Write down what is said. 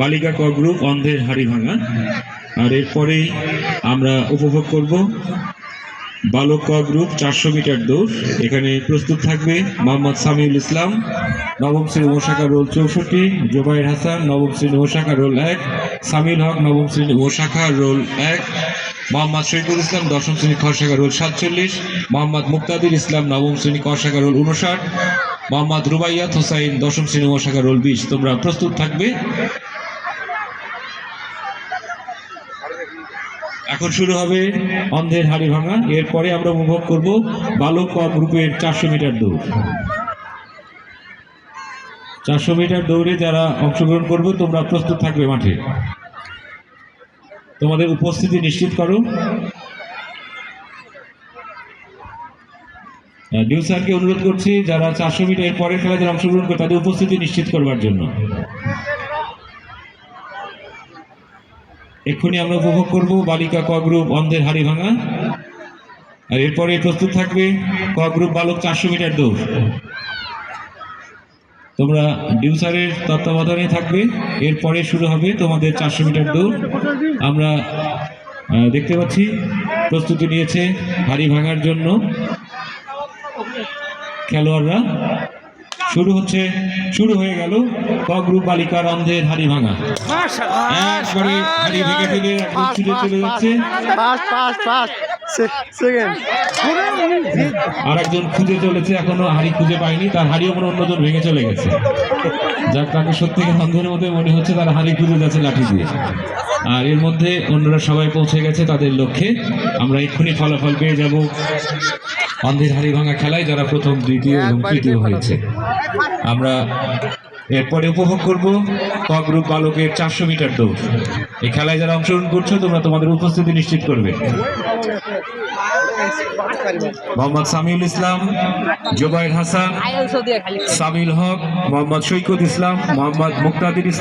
বালিকা ক গ্রুপ অন্ধের হাড়ি ভাঙা। আর এরপরেই আমরা উপভোগ করব বালক ক গ্রুপ চারশো মিটার দৌড়। এখানে প্রস্তুত থাকবে মোহাম্মদ সামিউল ইসলাম, নবম শ্রেণি ওশাখা রোল চৌষট্টি জোবাইর হাসান, নবম শ্রেণি ওশাখা রোল এক সামিল হক, নবম শ্রেণি ওশাখা রোল এক, মোহাম্মদ শহীদুল ইসলাম, দশম শ্রেণি খরশাখা রোল সাতচল্লিশ, মোহাম্মদ মুক্তাদির ইসলাম, নবম শ্রেণি খরশাখা রোল উনষাট, মোহাম্মদ রুবাইয়াত হোসাইন, দশম শ্রেণি ওশাখা রোল বিশ। তোমরা প্রস্তুত থাকবে। এখন শুরু হবে অন্ধের হাড়ি ভাঙা। এরপরে আমরা উপভোগ করব বালক ক গ্রুপের চারশো মিটার দৌড়। চারশো মিটার দৌড়ে যারা অংশগ্রহণ করবে, তোমরা প্রস্তুত থাকবে মাঠে। তোমাদের উপস্থিতি নিশ্চিত করো। ডিউ স্যারকে অনুরোধ করছি, যারা চারশো মিটার পরের যারা অংশগ্রহণ করে তাদের উপস্থিতি নিশ্চিত করবার জন্য। এক্ষুনি আমরা উপভোগ করব বালিকা ক গ্রুপ অন্ধের হাড়ি ভাঙা। আর এরপরে প্রস্তুত থাকবে ক গ্রুপ বালক চারশো মিটার দৌড়। তোমরা ডিউসারের তত্ত্বাবধানে থাকবে, এরপরে শুরু হবে তোমাদের চারশো মিটার দৌড়। আমরা দেখতে পাচ্ছি প্রস্তুতি নিয়েছে হাড়ি ভাঙার জন্য খেলোয়াড়রা। শুরু হচ্ছে শুরু হয়ে গেল ক গ্রুপ বালিকার অন্ধের হাড়ি ভাঙা। একবারে হাড়ি ভেঙে ফেলে একদম ছুটে চলে যাচ্ছে। আর একজন খুঁজে চলেছে এখনও হাড়ি খুঁজে পায়নি তার হাড়িও মনে অন্যজন ভেঙে চলে গেছে। যাক তাকে সত্যি অন্ধের মধ্যে মনে হচ্ছে তার হাড়ি খুঁজে যাচ্ছে লাঠি দিয়ে। আর এর মধ্যে অন্যরা সবাই পৌঁছে গেছে তাদের লক্ষ্যে। আমরা এক্ষুনি ফলাফল পেয়ে যাব। অন্ধের হাড়ি ভাঙা খেলায় যারা প্রথম দ্বিতীয় এবং তৃতীয় হয়েছে। আমরা এরপরে উপভোগ করব ক গ্রুপ বালকের চারশো মিটার দৌড়। এই খেলায় যারা অংশগ্রহণ করছ তোমরা তোমাদের উপস্থিতি নিশ্চিত করবে। মোহাম্মদ সামিউল ইসলাম জোবাইর হাসান সামিল হক মোহাম্মদ সৈকত ইসলাম মোহাম্মদ মুক্তাদির ইসলাম।